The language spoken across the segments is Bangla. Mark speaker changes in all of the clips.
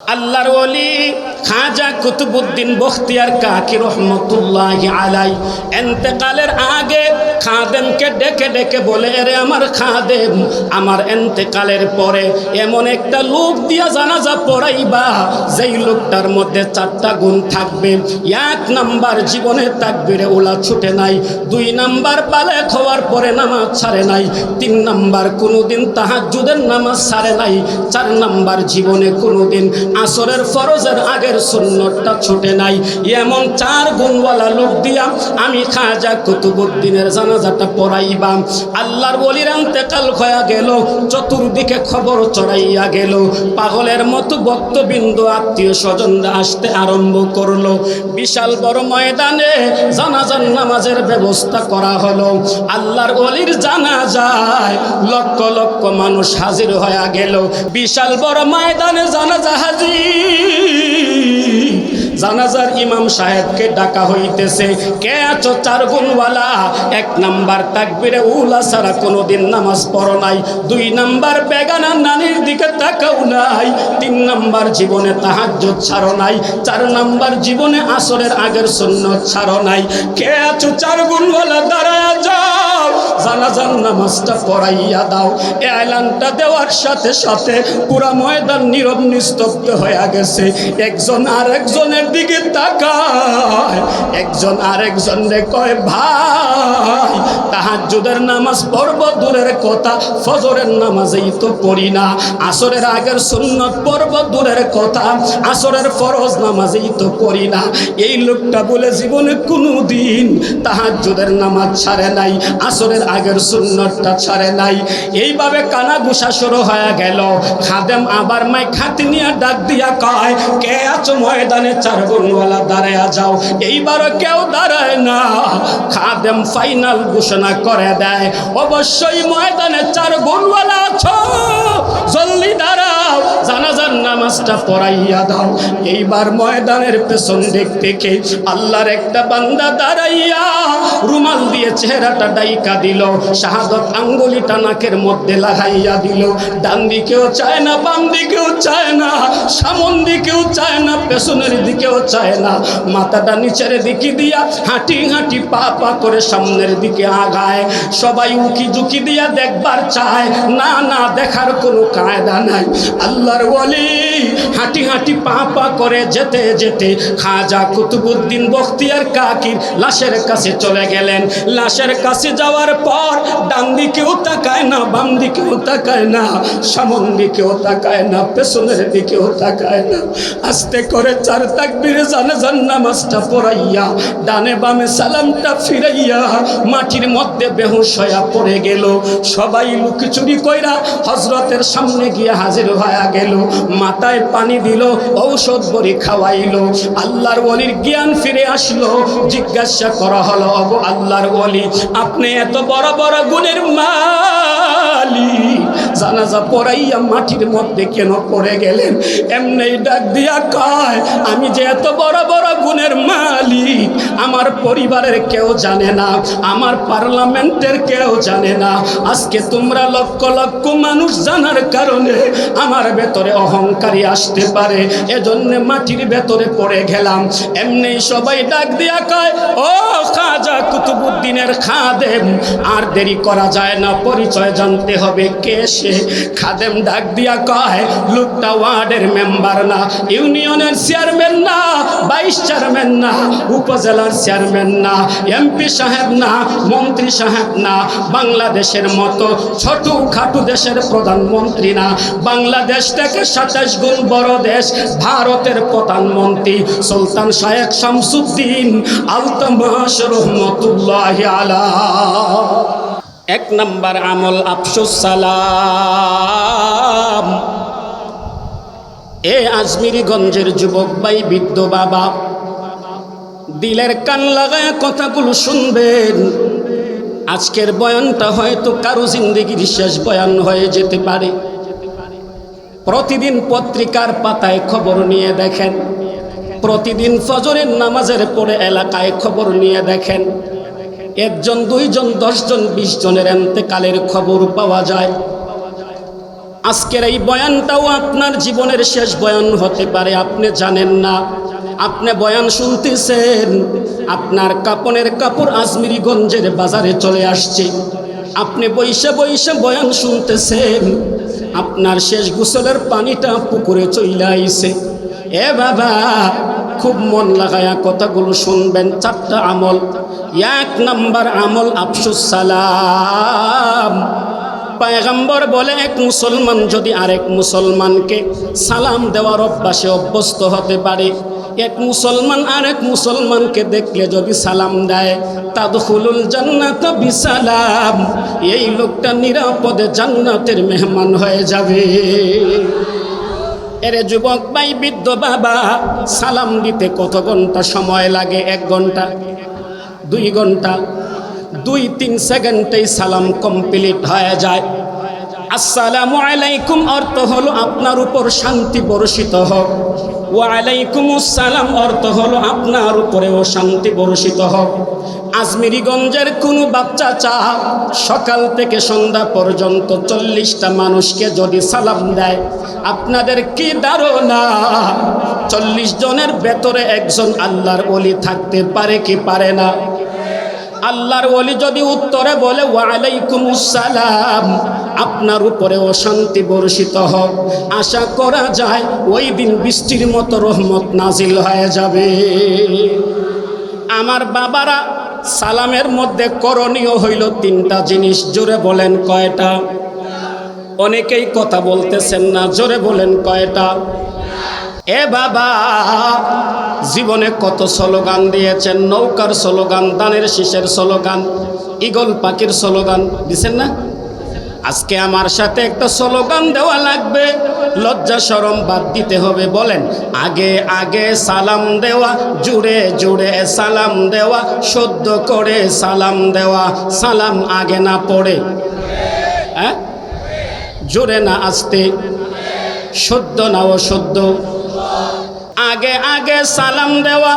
Speaker 1: আল্লাহর ওলি খাজা কুতুবুদ্দিন বখতিয়ার কাকি রহমতুল্লাহ আলাই। এন্তেকালের আগে খাদেমকে ডেকে ডেকে বলে রে আমার খাদেম, আমার এন্তেকালের পরে এমন একটা লোক দিয়া জানাজা পড়াইবা, যেই লোকটার মধ্যে চারটা গুণ থাকবে। এক নাম্বার জীবনে তাকবিরে ওলা ছুটে নাই। দুই নাম্বার পালে খাওয়ার পরে নামাজ ছাড়ে নাই। তিন নাম্বার কোনোদিন তাহাজুদের নামাজ ছাড়ে নাই। চার নাম্বার জীবনে কোনোদিন আসরের ফরজের আগের সুন্নতটা ছুটে নাই। এমন চার গুণওয়ালা লোক দিয়া আমি খাজা কুতুবুদ্দিনের জানাজাটা পড়াইবাম। আল্লাহর বলির আন্তেকাল হয়ে গেল, চতুর্দিকে খবর চড়াইয়া গেল। পাগলের মতো বক্তবিন্দু আত্মীয় স্বজনরা আসতে আরম্ভ করল। বিশাল বড় ময়দানে জানাজার নামাজের ব্যবস্থা করা হলো। আল্লাহর অলির জানা যায় লক্ষ লক্ষ মানুষ হাজির হয়ে গেল। বিশাল বড় ময়দানে জানাজা হাজির জানাজার ইমাম সাহেবকে ডাকা হইতেছে। কে আছো চার গুণওয়ালা? এক নাম্বার তাকবিরে উলা ছাড়া কোনোদিন নামাজ পড়ো নাই। দুই নাম্বার বেগানা নানির দিকে তাকাও নাই। তিন নাম্বার জীবনে তাহাজ্জুদ ছাড়ো নাই। চার নাম্বার জীবনে আসরের আগের সুন্নত ছাড়ো নাই। কে আছো চার গুণওয়ালা? দাঁড়ায় যাও। জানাজার নামাজটা পড়াইয়া দাও। এলানটা দেওয়ার সাথে সাথে পুরা ময়দান নীরব নিস্তব্ধ হয়ে গেছে। একজন আর একজনের দিকে তাকায়। একজন আর একজন কয়, ভাই তাহাজ্জুদের নামাজ পড়ব দূরের কথা, ফজরের নামাজেই তো পড়ি না। আসরের আগের সুন্নত পড়ব দূরের কথা, আসরের ফরজ নামাজেই তো পড়ি না। এই লোকটা বলে, জীবনে কোনো দিন তাহাজ্জুদের নামাজ ছাড়ে নাই, আসরের আগের সুন্নতটা ছাড়ে নাই। এইভাবে কানা গুসা শুরু হয়ে গেল। খাদেম আবার মাই খাতি নিয়ে ডাক দিয়া কয়, কে আছো ময়দানে চার গুণওয়ালা দাঁড়ায়া যাও? এইবারও কেউ দাঁড়ায় না। খাদেম ফাইনাল ঘোষণা করে দেয়। অবশ্যই ময়দানে চার গুণওয়ালা আছো। জলদি দাঁড়াও, জানাজার নামাজটা পড়াইয়া দাও। এইবার ময়দানের পেছন দিক থেকে আল্লাহর একটা বান্দা দাঁড়াইয়া রুমাল দিয়ে চেহারাটা ডাইকা দিল, শাহাদত আঙ্গুলিটা নাকের মধ্যে লাগাইয়া দিল। ডান দিকেও চায় না, বাম দিকেও চায় না, সামন দিকেও চায় না, পেছনের দিকেও চায় না। মাথাটা নিচের দিকে দিয়া হাঁটি হাঁটি পা পা করে সামনের দিকে আগায়। সবাই উকি ঝুঁকি দিয়া দেখবার চায়, না না, দেখার কোনো কায়দা নাই। আল্লাহর বলি হাঁটি হাঁটি পা পা করে যেতে যেতে খাজা কুতুবুদ্দিন বখতিয়ার কাকির লাশের কাছে চলে গেলেন। লাশের কাছে যাওয়ার পর ডান দিকেও তাকায় না, বাম দিকেও তাকায় না, সামন দিকেও তাকায় না, পেছনের দিকেও তাকায় না। আস্তে করে চার তাকবিরে জানে জান নামাজটা পড়াইয়া, ডানে বামে সালামটা ফিরাইয়া মাটির মধ্যে বেহুশ পড়ে গেল। সবাই লুকিচুরি কইরা হজরতের সামনে গিয়ে হাজির হয়ে গেল, মাথায় পানি দিল, ঔষধ বড়ি খাওয়াইল। আল্লাহর ওলির জ্ঞান ফিরে আসলো, জিজ্ঞাসা করা হলো আল্লাহর ওলি, আপনি এত বড় বড় গুণের মালিক জানাজা পড়াইয়া মাটির মধ্যে কেন পড়ে গেলেন? এমনি ডাক দিয়া কয়, আমি যে এত বড় বড় গুণের মালিক, আমার পরিবারের কেউ জানে না, আমার পার্লামেন্টের কেউ জানে না। আজকে তোমরা লক্ষ লক্ষ মানুষ জানার কারণে আমার ভেতরে অহংকারী আসতে পারে, এজন্য মাটির ভেতরে পড়ে গেলাম। এমনি সবাই ডাক দিয়া কয়, ও খাজা কুতুবুদ্দিনের খাদেম, আর দেরি করা যায় না, পরিচয় জানতে হবে কে সে? খাদেম ডাক দিয়া কয় লোকটা ওয়ার্ডের মেম্বার না, ইউনিয়নের চেয়ারম্যান না, ভাইস চেয়ারম্যান না, উপজেলার চেয়ারম্যান না, এমপি সাহেব না, মন্ত্রী সাহেব না, বাংলাদেশের মতো ছোট খাটু দেশের প্রধানমন্ত্রী না। বাংলাদেশ থেকে সাতাশ গুণ বড় দেশ, ভারতের প্রধানমন্ত্রী সুলতান শাহেক শামসুদ্দিন আলতমাস রহমতুল্লাহ আলা এক নাম্বার আমল, আফসুস, সালাম। এ আজমিরিগঞ্জের যুবক ভাই, বৃদ্ধ বাবা, দিলের কান লাগায় কথাগুলো শুনবেন। আজকের বয়ানটা হয়তো কারও জিন্দগির শেষ বয়ান হয়ে যেতে পারে। প্রতিদিন পত্রিকার পাতায় খবর নিয়ে দেখেন। প্রতিদিন ফজরের নামাজের পরে এলাকায় খবর নিয়ে দেখেন। একজন, দুইজন, দশজন বিশ জনের এন্তেকালের খবর পাওয়া যায়। আজকের এই বয়ানটাও আপনার জীবনের শেষ বয়ান হতে পারে, আপনি জানেন না। আপনি বয়ান শুনতেছেন, আপনার কাপনের কাপড় আজমিরিগঞ্জের বাজারে চলে আসছে। আপনি বৈশে বৈশে বয়ান শুনতেছেন, আপনার শেষ গোসলের পানিটা পুকুরে চইলে আইছে। এ বাবা খুব মন লাগায়া কথাগুলো শুনবেন, চারটা আমল। এক নাম্বার আমল, আফসুস সালাম। পায়গাম্বর বলে, এক মুসলমান যদি আরেক মুসলমানকে সালাম দেওয়ার অভ্যাসে অভ্যস্ত হতে পারে, এক মুসলমান আরেক মুসলমানকে দেখলে যদি সালাম দেয়, তাদখুলুল জান্নাত বিসালাম। এই লোকটা নিরাপদে জান্নাতের মেহমান হয়ে যাবে। এরে যুবক, ভাই, বৃদ্ধ বাবা, সালাম দিতে কত ঘণ্টা সময় লাগে? এক ঘণ্টা, দুই ঘণ্টা, দুই, তিন সেকেন্ডেই সালাম কমপ্লিট হয়ে যায়। আসসালামু আলাইকুম অর্থ হলো আপনার উপর শান্তি বর্ষিত হোক। আসসালাম অর্থ হলো আপনার উপরেও শান্তি বর্ষিত হোক। আজমিরিগঞ্জের কোনো বাচ্চা চা সকাল থেকে সন্ধ্যা পর্যন্ত চল্লিশটা মানুষকে যদি সালাম দেয়, আপনাদের কি ধারণা? চল্লিশ জনের ভেতরে একজন আল্লাহর অলি থাকতে পারে কি পারে না? আল্লাহর ওলি যদি উত্তরে বলে, ওয়ালাইকুম সালাম আপনার উপরে অশান্তি বর্ষিত হোক। আশা করা যায় ওই দিন বৃষ্টির মতো রহমত নাজিল হয়ে যাবে। আমার বাবারা, সালামের মধ্যে করণীয় হইল তিনটা জিনিস। জোরে বলেন কয়টা? অনেকেই কথা বলতেছেন না, জোরে বলেন কয়টা? এ বাবা, জীবনে কত স্লোগান দিয়েছেন, নৌকার স্লোগান, দানের শীষের স্লোগান ইগল পাখির স্লোগান, দিছেন না? আজকে আমার সাথে একটা স্লোগান দেওয়া লাগবে, লজ্জা সরম বাদ দিতে হবে, বলেন, আগে আগে সালাম দেওয়া, জুড়ে জুড়ে সালাম দেওয়া, সদ্য করে সালাম দেওয়া, সালাম আগে না পড়ে হ্যাঁ? জোরে না আসতে, সদ্য না ও সদ্য আগে আগে সালাম দেওয়া,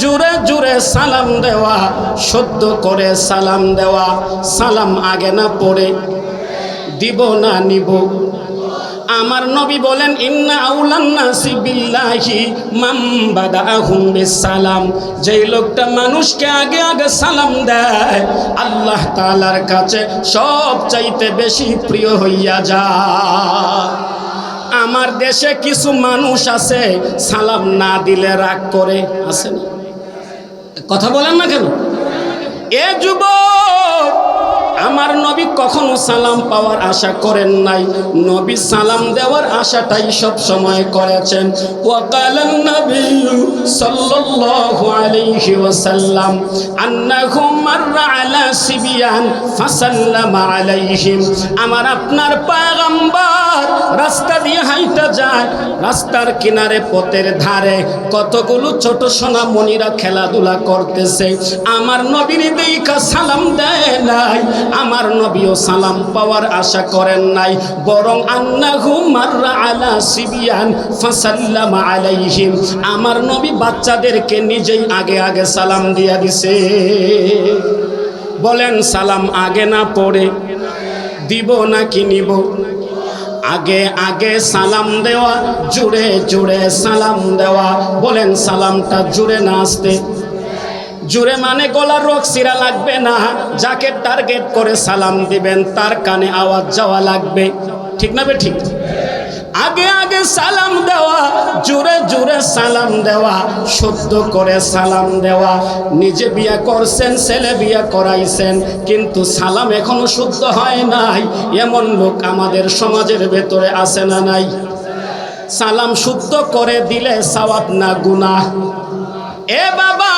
Speaker 1: জুড়ে জুড়ে সালাম দেওয়া, সদ্য করে সালাম দেওয়া, সালাম আগে না পড়ে দিব না নিব। আমার নবী বলেন, ইন্না আউলান্নাসি বিল্লাহি মাম বাদাহুম বিসালাম যেই লোকটা মানুষকে আগে আগে সালাম দেয়, আল্লাহ তাআলার কাছে সব চাইতে বেশি প্রিয় হইয়া যায়। আমার দেশে কিছু মানুষ আছে, সালাম না দিলে রাগ করে, আছে না? কথা বলেন না কেন? এ যুবক আমার নবী কখনো সালাম পাওয়ার আশা করেন নাই। নবী সালাম দেওয়ার আশাটাই সব সময় করেছেন। ওয়াকালান নবী সাল্লাল্লাহু আলাইহি ওয়াসাল্লাম, আন্নাহু মাররা আলা সিবিয়ান ফাসাল্লামা আলাইহিম। আমার আপনার পয়গম্বর রাস্তা দিয়ে হাইটা যায়, রাস্তার কিনারে পথের ধারে কতগুলো ছোট সোনা সোনামণিরা খেলাধুলা করতেছে। আমার নবীর দেখা সালাম দেয় নাই আমার নবীও সালাম পাওয়ার আশা করেন নাই। বরং আন্নাহু মাররা আলা সিবিয়ান ফাসাল্লামা আলাইহিম। আমার নবী বাচ্চাদেরকে নিজেই আগে আগে সালাম দিয়া দিছে। বলেন, সালাম আগে না পড়ে দিব নাকি নিব? আগে আগে সালাম দেওয়া, জুড়ে জুড়ে সালাম দেওয়া। বলেন, সালামটা জুড়ে না আসতে? জুড়ে মানে গলার রোগ সিরা লাগবে না। যাকে টার্গেট করে সালাম দিবেন, তার কানে আওয়াজ যাওয়া লাগবে। ঠিক না বে ঠিক? আগে আগে সালাম দেওয়া, জুড়ে জুড়ে সালাম দেওয়া, শুদ্ধ করে সালাম দেওয়া। নিজে বিয়ে করছেন, ছেলে বিয়ে করাইছেন, কিন্তু সালাম এখনও শুদ্ধ হয় নাই। এমন লোক আমাদের সমাজের ভেতরে আছে না নাই? সালাম শুদ্ধ করে দিলে সওয়াব না গুনাহ। এ বাবা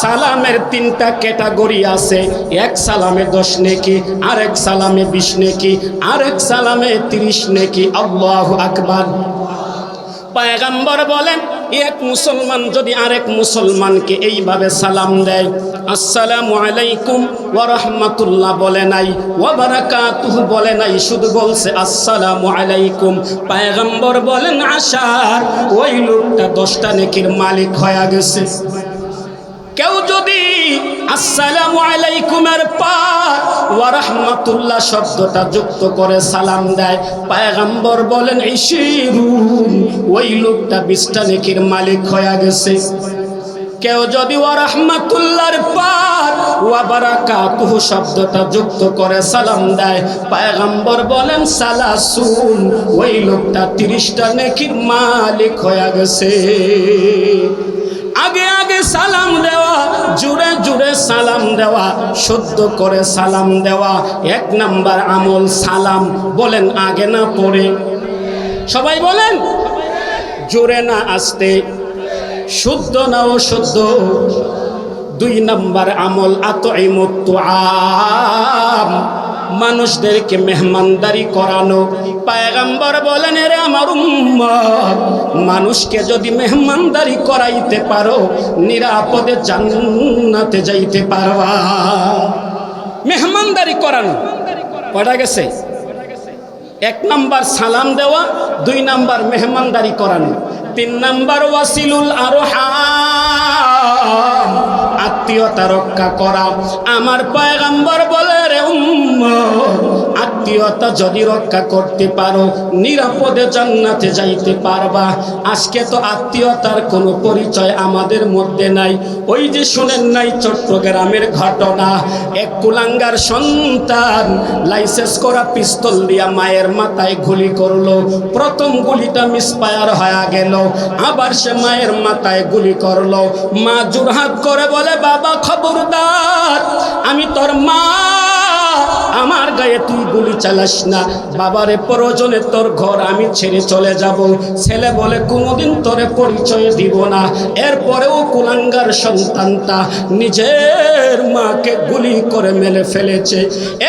Speaker 1: সালামের তিনটা ক্যাটাগরি আছে। এক সালামে দশ নেকি, আরেক সালামে বিশ নেকি, আরেক সালামে তিরিশ নেকি। আল্লাহ আকবার। পায়গাম্বর বলেন, এক মুসলমান যদি আরেক মুসলমানকে এইভাবে সালাম দেয়, আসসালামু আলাইকুম রাহমাতুল্লাহ বলে নাই বারাকাতুহু বলে নাই, শুধু বলছে আসসালামু আলাইকুম। পায়গাম্বর বলেন আশার ওই লোকটা দশটা নেকির মালিক হয়ে গেছে। আসসালামু আলাইকুমের পার ওয়া রাহমাতুল্লাহ শব্দটা যুক্ত করে সালাম দেয়। পায়গাম্বর বলেন ইশিরুন ওই লোকটা বিশটা নেকির মালিক হয়ে গেছে। কেউ যদি ও রহমাতুল্লাহর পার ওয়া বারাকাতুহু শব্দটা যুক্ত করে সালাম দেয়। পায়গাম্বর বলেন, সালাসুন, ওই লোকটা তিরিশটা নেকির মালিক হয়ে গেছে। আগে আগে সালাম দেওয়া, জুড়ে জুড়ে সালাম দেওয়া শুদ্ধ করে সালাম দেওয়া, এক নাম্বার আমল সালাম, বলেন আগে না পড়ে সবাই বলেন, জোরে না আসতে, শুদ্ধ না অশুদ্ধ, দুই নাম্বার আমল আত আম মানুষদেরকে মেহমানদারি করানো। পায়গাম্বর বলেন রে আমার উম্মত, মানুষকে যদি মেহমানদারি করাইতে পারো, নিরাপদে জান্নাতে যাইতে পারবা। মেহমানদারি করানো। কটা গেছে? এক নাম্বার সালাম দেওয়া, দুই নাম্বার মেহমানদারি করানো। তিন নাম্বার ওয়াসিলুল আরও আত্মীয়তা রক্ষা করা। আমার পয়গাম্বর বলে রে উম্মত, আত্মীয়তা যদি রক্ষা করতে পারো, নিরাপদে জান্নাতে যাইতে পারবা। আজকে তো আত্মীয়তার কোনো পরিচয় আমাদের মধ্যে নাই। ওই যে শুনেন নাই চট্টগ্রামের ঘটনা, এক কুলাঙ্গার সন্তান লাইসেন্স করা পিস্তল দিয়া মায়ের মাথায় গুলি করল। প্রথম গুলিটা মিসপায়ার হয়ে গেল, আবার সে মায়ের মাথায় গুলি করল। মা জুরহাত করে বলে, বাবা, খবরদার, আমি তোর মা আমার গায়ে তুই গুলি চালাস না। বাবারে প্রয়োজনে তোর ঘর আমি ছেড়ে চলে যাব। ছেলে বলে কোনোদিন তোরে পরিচয় দিব না। এরপরেও কুলাঙ্গার সন্তানটা নিজের মাকে গুলি করে মেলে ফেলেছে।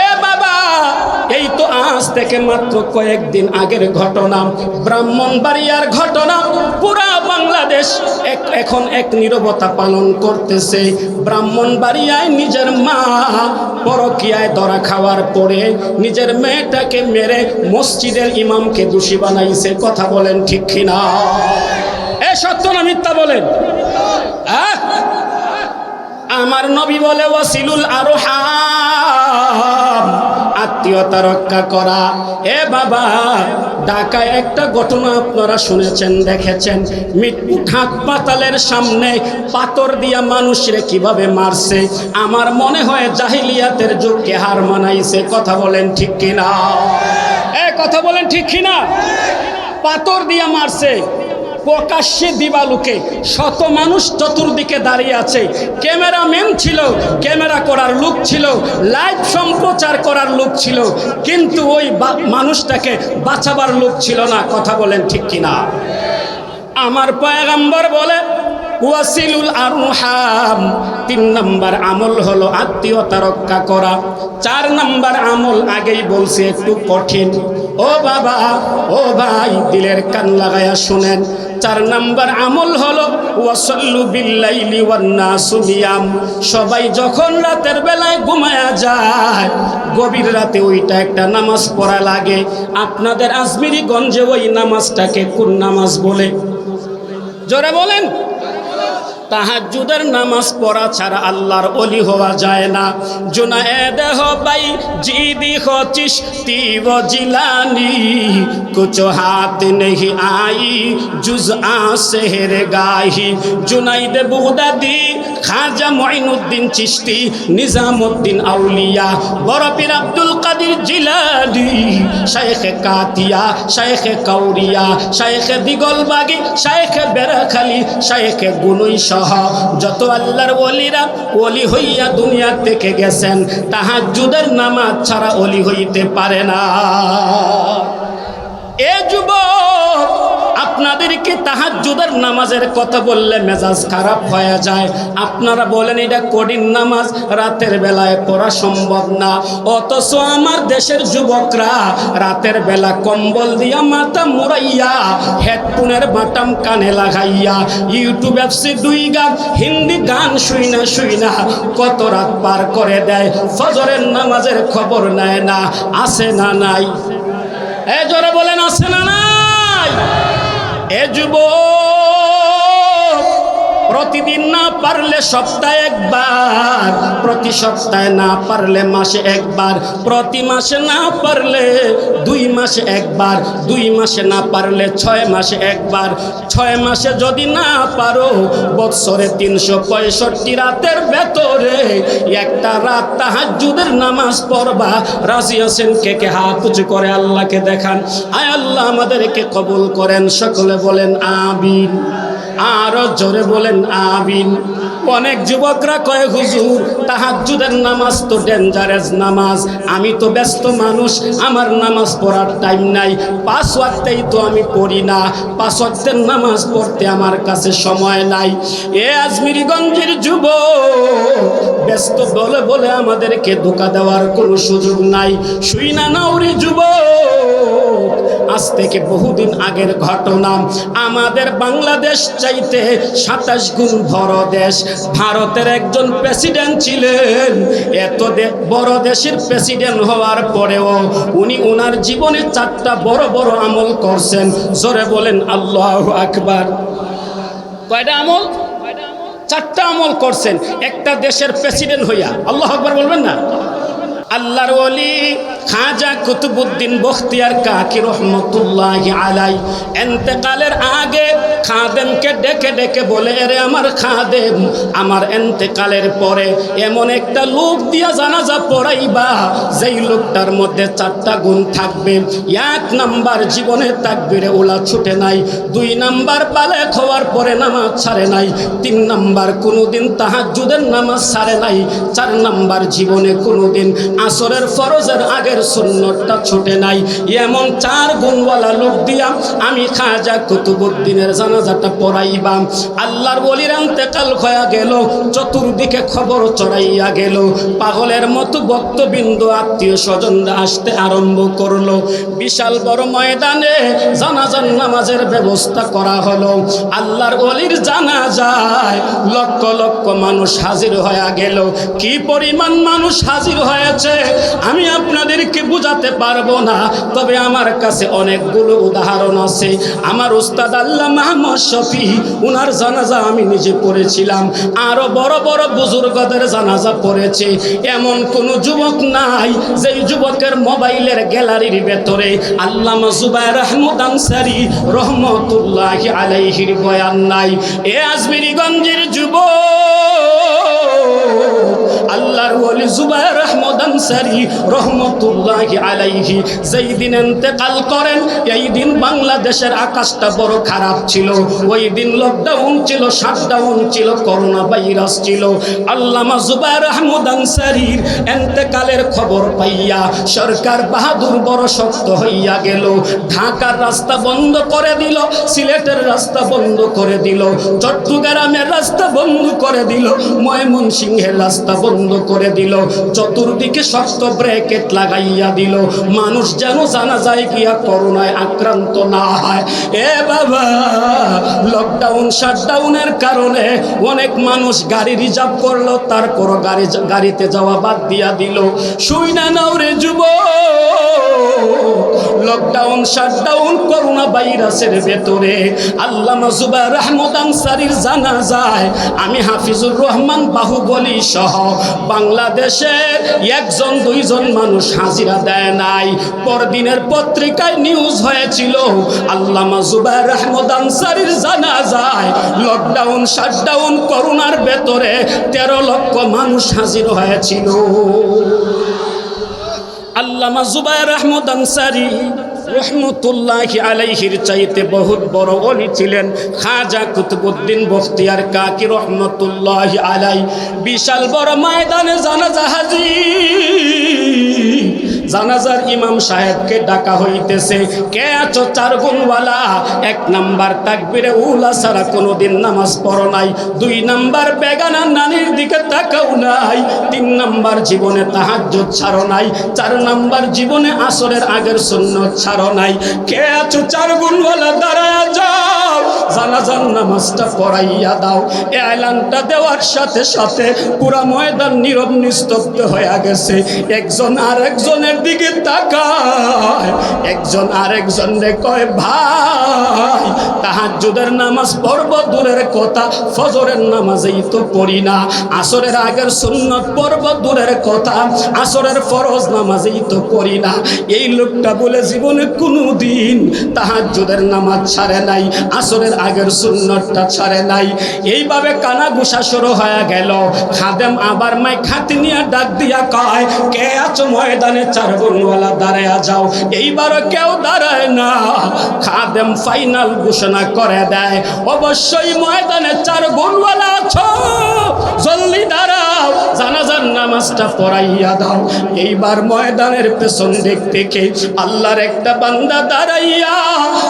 Speaker 1: এ বাবা এই তো আজ থেকে মাত্র কয়েকদিন আগের ঘটনা। ব্রাহ্মণবাড়িয়ার ঘটনা পুরা বাংলাদেশ এক- এখন এক নীরবতা পালন করতেছে। ব্রাহ্মণবাড়িয়ায় নিজের মা পরকিয়ায় ধরা খাওয়ার পরে নিজের মেয়েটাকে মেরে মসজিদের ইমামকে দোষী বানাইছে। কথা বলেন ঠিক কিনা? এ সত্য না মিথ্যা বলেন? আমার নবী বলে, ওয়াসিলুল আরহাম। আত্মীয়তা রক্ষা করা। এ বাবা, ঢাকায় একটা ঘটনা আপনারা শুনেছেন, দেখেছেন। মৃত্যু হাসপাতালের সামনে পাথর দিয়া মানুষরে কীভাবে মারছে? আমার মনে হয় জাহিলিয়াতের যুগকে হার মানাইছে। কথা বলেন ঠিক কিনা? এ কথা বলেন ঠিক কিনা? পাথর দিয়া মারছে। প্রকাশ্যে দিবালুকে শত মানুষ চতুর্দিকে দাঁড়িয়ে আছে। ক্যামেরাম্যান ছিল, ক্যামেরা করার লোক ছিল, লাইভ সম্প্রচার করার লোক ছিল, কিন্তু ওই মানুষটাকে বাঁচাবার লোক ছিল না, কথা বলেন ঠিক কিনা? আমার পয়গাম্বর বলে ওয়াসিলুল আরহাম। তিন নম্বর আমল হলো আত্মীয়তা রক্ষা করা। চার নম্বর আমল আগেই বলছি, একটু কঠিন। ও বাবা, ও ভাই, দিলের কান লাগায়া শুনেন। চার নম্বর আমল হলো, ওয়াসল্লু বিল্লাইলি ওয়ান্নাসু নিয়াম। সবাই যখন রাতের বেলায় ঘুমায়া যায়, গভীর রাতে ওইটা একটা নামাজ পড়া লাগে। আপনাদের আজমিরিগঞ্জে ওই নামাজটাকে কোন নামাজ বলে? জোরে বলেন। তাহাজুদের নামাজ পড়া ছাড়া আল্লাহর অলি হওয়া যায় না। জোনা এ দেহ বাই জিদি হচিস তিব জিলানি, কুচো হাত নেহি আই জুজ আসের গাহি। জুনাইদে দে বুগদাদি খাজা মঈনুদ্দিন চিশতি, নিজামুদ্দিন আউলিয়া বরফির আব্দুল কাদির জিলানি শাইখে কাতিয়া শাইখে কাউরিয়া শাইখে দিগলবাগি শাইখে বেরাখালি শাইখে গুনুই সহ যত আল্লাহর ওলিরা ওলি হইয়া দুনিয়া থেকে গেছেন, তাহাজ্জুদের নামাজ ছাড়া ওলি হইতে পারে না। এ যুবক আপনাদেরকে তাহাজ্জুদের নামাজের কথা বললে মেজাজ খারাপ হয়ে যায়। আপনারা বলেন, এটা কঠিন নামাজ, রাতের বেলায় পড়া সম্ভব না। অথচ আমার দেশের যুবকরা রাতের বেলা কম্বল দিয়া মাথা মুড়াইয়া হেডফোনের বাটাম কানে লাগাইয়া, ইউটিউব অ্যাপসে দুই গান, হিন্দি গান শুই না শুই না কত রাত পার করে দেয়। ফজরের নামাজের খবর নেয় না আসে না নাই? এ জোরে বলেন, আছে না নাই? এ যুব প্রতিদিন না পারলে সপ্তাহে একবার, প্রতি সপ্তাহে না পারলে মাসে একবার, প্রতি মাসে না পারলে দুই মাসে একবার, দুই মাসে না পারলে ছয় মাসে একবার, ছয় মাসে যদি না পারো, বৎসরে তিনশো পঁয়ষট্টি রাতের ভেতরে একটা রাত তাহাজ্জুদের নামাজ পড়বা। রাজি হোসেন কে কে? হাত উঁচু করে আল্লাহকে দেখান। আয় আল্লাহ আমাদেরকে কবুল করেন, সকলে বলেন আবিন আরও জোরে বলেন আবিন অনেক যুবকরা কয়, হুজুর, তাহাজ্জুদের নামাজ তো ডেঞ্জারাস নামাজ। আমি তো ব্যস্ত মানুষ, আমার নামাজ পড়ার টাইম নাই। পাঁচ ওয়াক্তেই তো আমি পড়ি না। পাঁচ ওয়াক্তের নামাজ পড়তে আমার কাছে সময় নাই। এ আজমিরিগঞ্জের যুবক, ব্যস্ত বলে বলে আমাদেরকে ধোকা দেওয়ার কোনো সুযোগ নাই। শুই না নাউরি যুবক। আজ থেকে বহুদিন আগের ঘটনা। আমাদের বাংলাদেশ চাইতে সাতাশ গুণ বড় দেশ। ভারতের একজন প্রেসিডেন্ট ছিলেন। এত বড় দেশের প্রেসিডেন্ট হওয়ার পরেও উনি ওনার জীবনে চারটা বড় বড় আমল করছেন। জোরে বলেন, আল্লাহ আকবার। কয়টা আমল? চারটা আমল করছেন। একটা দেশের প্রেসিডেন্ট হইয়া, আল্লাহ আকবার বলবেন না? আল্লাহর ওলি খাজা কুতুবুদ্দিন বখতিয়ার কাকি রহমতুল্লাহ আলাই। এন্তেকালের আগে খাদেমকে ডেকে ডেকে বলে, এরে আমার খাদেম, আমার এন্তেকালের পরে এমন একটা লোক দিয়া জানাজা পড়াইবা, যেই লোকটার মধ্যে চারটা গুণ থাকবে। এক নাম্বার জীবনে তাকবিরে ওলা ছুটে নাই, দুই নাম্বার বালে খাওয়ার পরে নামাজ ছাড়ে নাই, তিন নাম্বার কোনোদিন তাহাজ্জুদের নামাজ ছাড়ে নাই, চার নাম্বার জীবনে কোনোদিন আসরের ফরজের আগের সুন্নতটা ছুটে নাই। এমন চার গুণওয়ালা লোক দিয়া আমি খাজা কুতুবুদ্দিনের জানাজাটা পড়াইবাম। আল্লাহর বলির আন্তেকাল হয়ে গেল, চতুর্দিকে খবর চড়াইয়া গেল। পাগলের মতো ভক্তবিন্দু, আত্মীয় স্বজনরা আসতে আরম্ভ করল। বিশাল বড় ময়দানে জানাজার নামাজের ব্যবস্থা করা হলো। আল্লাহর অলির জানাজায় লক্ষ লক্ষ মানুষ হাজির হয়ে গেল। কি পরিমাণ মানুষ হাজির হয়েছে? আমি আপনাদেরকে বুঝাতে পারব না, তবে আমার কাছে অনেকগুলো উদাহরণ আছে। আমার উস্তাদ আল্লাহ মাহমদ শফি, উনার জানাজা আমি নিজে পড়েছিলাম। আরও বড় বড় বুজুর্গদের জানাজা পড়েছে। এমন কোন যুবক নাই যেই যুবকের মোবাইলের গ্যালারির ভেতরে আল্লামা জুবাইর আহমদ আনসারি রহমতুল্লাহ আলাইহির বয়ান নাই। এ আজমিরিগঞ্জের যুবক আল্লাহর ওলি জুবাইর আহমদ আনসারি রহমতুল্লাহ আলাইহি, যেই দিন ইন্তেকাল করেন, এই দিন বাংলাদেশের আকাশটা বড় খারাপ ছিল। ওই দিন লকডাউন ছিল শাটডাউন ছিল করোনা ভাইরাস ছিল। আল্লামা জুবাইর আহমদ আনসারির ইন্তেকালের খবর পাইয়া সরকার বাহাদুর বড় শক্ত হইয়া গেল। ঢাকার রাস্তা বন্ধ করে দিল, সিলেটের রাস্তা বন্ধ করে দিল, চট্টগ্রামের রাস্তা বন্ধ করে দিল, ময়মনসিংহের রাস্তা বন্ধ করে দিল। চতুর্দিকে শক্ত ব্রেকেট লাগাইয়া দিল। মানুষ যেন জানা যায় গিয়া করোনায় আক্রান্ত না হয়। এ বাবা লকডাউন শাটডাউনের কারণে অনেক মানুষ গাড়ি রিজার্ভ করল তারপর গাড়ি গাড়িতে যাওয়া বাদ দিয়া দিল। শুই না নাও রে যুবক। লকডাউন শাটডাউন করোনা ভাইরাসের ভেতরে। আল্লামা জুবাইর রহমত আনসারির জানা যায় আমি হাফিজুর রহমান বাহুবলী সহ বাংলাদেশের একজন, দুইজন মানুষ হাজিরা দেয় নাই। পরদিনের পত্রিকায় নিউজ হয়েছিল, আল্লামা জুবাইর রহমত আনসারির জানা যায় লকডাউন শাটডাউন করোনার ভেতরে তেরো লক্ষ মানুষ হাজির হয়েছিল। আল্লামা জুবায়ের আহমদ আনসারি রহমতুল্লাহ আলাইহির বহুত বড় অলি ছিলেন। খাজা কুতুবুদ্দিন বখতিয়ার কাকি রহমতুল্লাহ আলাই। বিশাল বড় ময়দানে জানা জাহাজি জানাজার ইমাম সাহেবকে ডাকা হইতেছে। কে আছো চার গুণওয়ালা? এক নাম্বার তাকবিরে উলা ছাড়া কোনোদিন নামাজ পড়ো নাই। দুই নাম্বার বেগানা নানির দিকে তাকাও নাই। তিন নাম্বার জীবনে তাহাজ্জুদ ছাড়ো নাই। চার নাম্বার জীবনে আসরের আগের সুন্নত ছাড়ো নাই। কে আছো চার গুণওয়ালা? দাঁড়ায় যাও। জানাজার নামাজটা পড়াইয়া দাও। এ এলানটা দেওয়ার সাথে সাথে পুরা ময়দান নীরব নিস্তব্ধ হয়ে গেছে। একজন আর একজনের দিকে তাকায়। একজন আরেকজন রে কয়, ভাই, তাহাজ্জুদের নামাজ পড়ব, দূরের কথা ফজরের নামাজেই তো পড়ি না। আসরের আগের সুন্নত পড়ব, দূরের কথা আসরের ফরজ নামাজেই তো পড়ি না। এই লোকটা বলে, জীবনে কোনো দিন তাহাজ্জুদের নামাজ ছাড়ে নাই, আসরের আগের সুন্নতটা ছাড়ে নাই। এইভাবে কানা গুসা শুরু হয়ে গেল। খাদেম আবার মাই খাতি নিয়ে ডাক দিয়া কয়, কে আছো ময়দানে চার গুণওয়ালা দাঁড়ায় যাও। এইবারও কেউ দাঁড়ায় না। খাদেম ফাইনাল ঘোষণা করে দেয়। অবশ্যই ময়দানে চার গুণওয়ালা আছো। জলদি দাঁড়াও জানাজার নামাজটা পড়াইয়া দাও। এইবার ময়দানের পেছন দিক থেকে আল্লাহর একটা বান্দা দাঁড়াইয়া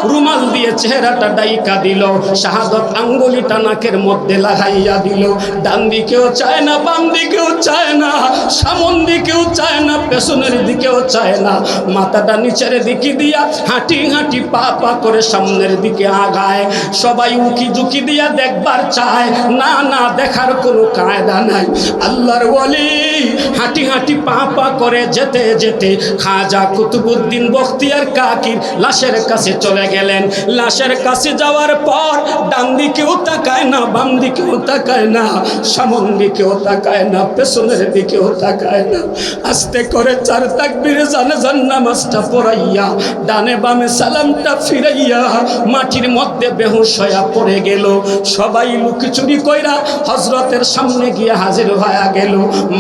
Speaker 1: রুমাল দিয়ে চেহারাটা ডাইকা দিল, শাহাদত আঙ্গুলিটা নাকের মধ্যে লাগাইয়া দিল। ডান দিকেও চায় না, বাম দিকেও চায় না, সামন দিকেও চায় না, পেছনের দিকেও চায় না। মাথাটা নিচের দিকে দিয়া হাঁটি হাঁটি পা পা করে সামনের দিকে আগায়। সবাই উকি ঝুঁকি দিয়া দেখবার চায়, না না, দেখার কোনো কায়দা নাই। আল্লাহর ওয়ালি। হাঁটি হাঁটি পা পা করে যেতে যেতে খাজা কুতুবুদ্দিন বখতিয়ার কাকির লাশের কাছে চলে গেলেন। লাশের কাছে যাওয়ার পর ডান দিকেও তাকায় না, বাম দিকেও তাকায় না, সামন দিকেও তাকায় না, পেছনের দিকেও তাকায় না। আস্তে করে চার তাক তাকবিরে জানে জান নামাজটা পড়াইয়া, ডানে বামে সালামটা ফিরাইয়া মাটির মধ্যে বেহুশ হইয়া পড়ে গেল। সবাই লুকিচুরি কইরা হজরতের সামনে গিয়ে হাজির হয়ে গেল,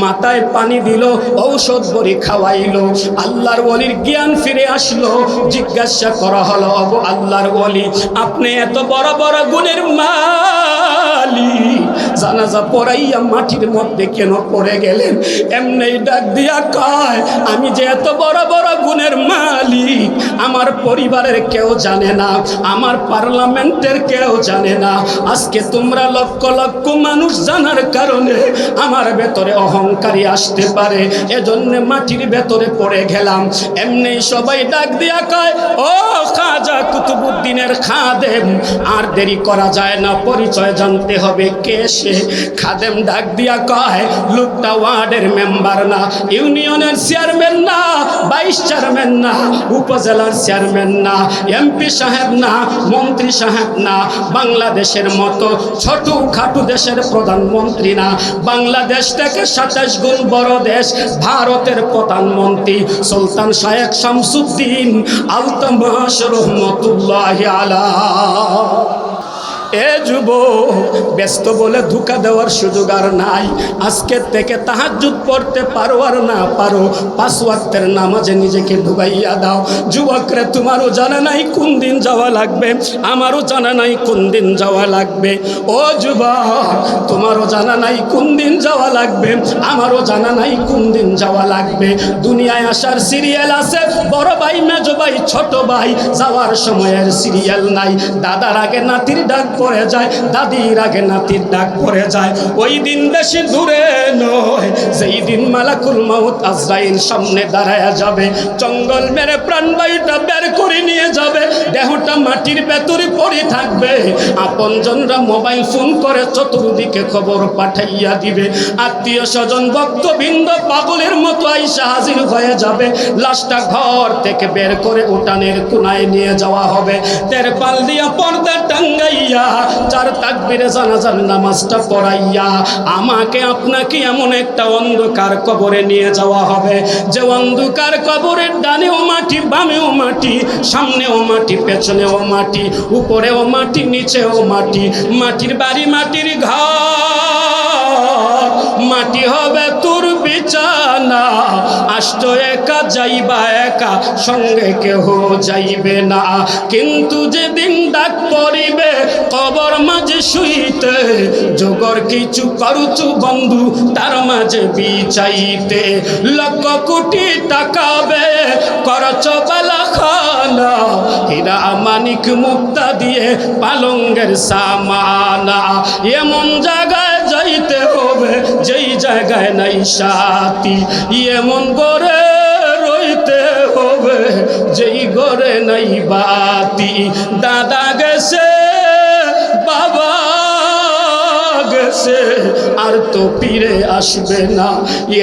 Speaker 1: মাথায় পানি দিল, ঔষধ বড়ি খাওয়াইলো। আল্লাহর ওলির জ্ঞান ফিরে আসলো। জিজ্ঞাসা করা হলো আল্লাহর ওলি, আপনি এত বড় বড় গুণের মালি জানাজা পড়াইয়া মাটির মধ্যে কেন পড়ে গেলেন? এমনি ডাক দিয়া কয়, আমি যে এত বড় বড় গুণের মালিক, আমার পরিবারের কেউ জানে না, আমার পার্লামেন্টের কেউ জানে না। আজকে তোমরা লক্ষ লক্ষ মানুষ জানার কারণে আমার ভেতরে অহংকারী আসতে পারে, এজন্য মাটির ভেতরে পড়ে গেলাম। এমনি সবাই ডাক দিয়া কয়, ও খাজা কুতুবুদ্দিনের খাদেম, আর দেরি করা যায় না, পরিচয় জানতে হবে কে সে? খাদেম ডাক দিয়া কয়, লোকটা ওয়ার্ডের মেম্বার না, ইউনিয়নের চেয়ারম্যান না, ভাইস চেয়ারম্যান না, উপজেলার চেয়ারম্যান না, এমপি সাহেব না, মন্ত্রী সাহেব না, বাংলাদেশের মতো ছোট খাটু দেশের প্রধানমন্ত্রী না, বাংলাদেশ থেকে সাতাশ গুণ বড় দেশ ভারতের প্রধানমন্ত্রী সুলতান শায়েক শামসুদ্দিন আলতামাস রহমতুল্লাহ আলা। এ যুব ব্যস্ত বলে ধোকা দেওয়ার সুযোগ আর নাই। আজকের থেকে তাহাজুদ পড়তে পারো আর না পারো পাঁচ নামাজে নিজেকে ঢুকাইয়া দাও। যুবকরে, তোমারও জানা নাই কোন দিন যাওয়া লাগবে, আমারও জানা নাই কোন দিন যাওয়া লাগবে। ও যুবক, তোমারও জানা নাই কোন দিন যাওয়া লাগবে, আমারও জানা নাই কোন দিন যাওয়া লাগবে। দুনিয়ায় আসার সিরিয়াল আছে, বড় ভাই, মেজো ভাই, ছোট ভাই, যাওয়ার সময়ের সিরিয়াল নাই। দাদার আগে নাতির ডাক পড়ে যায়, দাদির আগে নাতির ডাক পড়ে যায়। ওই দিন বেশি দূরে নয় সেই দিন মালাকুল মাউত আজরাইল সামনে দাঁড়ায় যাবে, জঙ্গল মেরে প্রাণবায়ুটা বের করে নিয়ে যাবে, দেহটা মাটির ভেতরে পড়ে থাকবে। আপনজনরা মোবাইল ফোন করে চতুর্দিকে খবর পাঠাইয়া দিবে। আত্মীয় স্বজন, ভক্তবৃন্দ পাগলের মতো আইসা হাজির হয়ে যাবে। লাশটা ঘর থেকে বের করে উঠানের কোনায় নিয়ে যাওয়া হবে। তেরপাল দিয়া পর্দা টাঙ্গাইয়া চার তাকবিরে জানাজার নামাজটা পড়াইয়া, আমাকে আপনাকে এমন একটা অন্ধকার কবরে নিয়ে যাওয়া হবে। যে অন্ধকার কবরের ডানেও মাটি, বামেও মাটি, সামনেও মাটি, পেছনেও মাটি, উপরেও মাটি, নিচেও মাটি, মাটির বাড়ি, মাটির ঘর। মাটি হবে তোর বিছানা। আষ্ট একা, যাইবা একা, সঙ্গে কেহ যাইবে না। কিন্তু যেদিন ডাক পড়িবে, কবর মাঝে শুইতে যোগর কিছু করুচু বন্ধু তার মাঝে বিচাইতে লক্ষ কোটি টাকা বে করচ বালা খানা হীরা মানিক মুক্তা দিয়ে পালঙ্গের সামানা। এমন জায়গায় যাইতে হবে, যেই জায়গায় নাই সাথী, এমন করে রইতে হবে, যেই ঘরে নাই বাতি। দাদা গেছে গেছে, আর তো ফিরে আসবে না।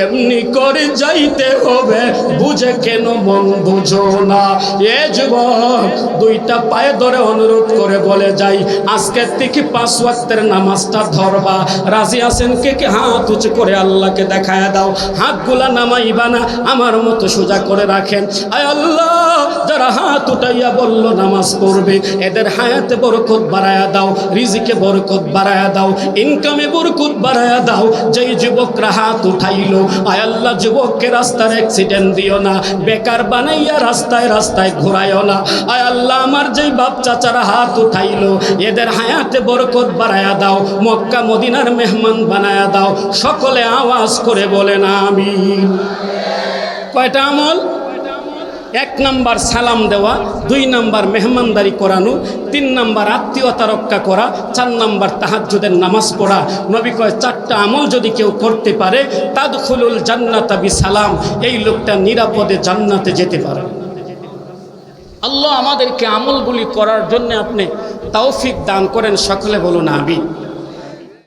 Speaker 1: এমনি করে যাইতে হবে, বুঝে কেন মন বুঝো না। এ যুবক, দুইটা পায়ে ধরে অনুরোধ করে বলে যাই আজকের থেকে পাঁচ ওয়াক্তের নামাজটা ধরবা। রাজি আছেন কে কে? হাত উঁচু করে আল্লাহকে দেখায় দাও। হাতগুলা নামাইবা না, আমার মতো সোজা করে রাখেন। আয় আল্লাহ, যারা হাত উঠাইয়া বলল নামাজ পড়বে, এদের হায়াতে বরকত বাড়ায়া দাও, রিজিকে বরকত বাড়ায়া দাও। ইনকামে বরকত বাড়ায়া দাও। যেই যুবকরা হাত উঠাইলো, আয় আল্লাহ যুবককে রাস্তার অ্যাক্সিডেন্ট দিও না, বেকার বানাইয়া রাস্তায় রাস্তায় ঘুরাইও না। আয় আল্লাহ, আমার যেই বাপ চাচারা হাত উঠাইলো, এদের হায়াতে বরকত বাড়ায়া দাও, মক্কা মদিনার মেহমান বানায়া দাও। সকলে আওয়াজ করে বলেন আমি কয়টা আমল? এক নাম্বার সালাম দেওয়া, দুই নাম্বার মেহমানদারি করানো, তিন নাম্বার আত্মীয়তা রক্ষা করা, চার নাম্বার তাহাজ্জুদের নামাজ পড়া। নবী কয়, চারটা আমল যদি কেউ করতে পারে, তাদখুলুল জান্নাতা বি সালাম এই লোকটা নিরাপদে জান্নাতে যেতে পারে। আল্লাহ আমাদেরকে আমলগুলি করার জন্য আপনি তৌফিক দান করেন, সকলে বলুন আমিন।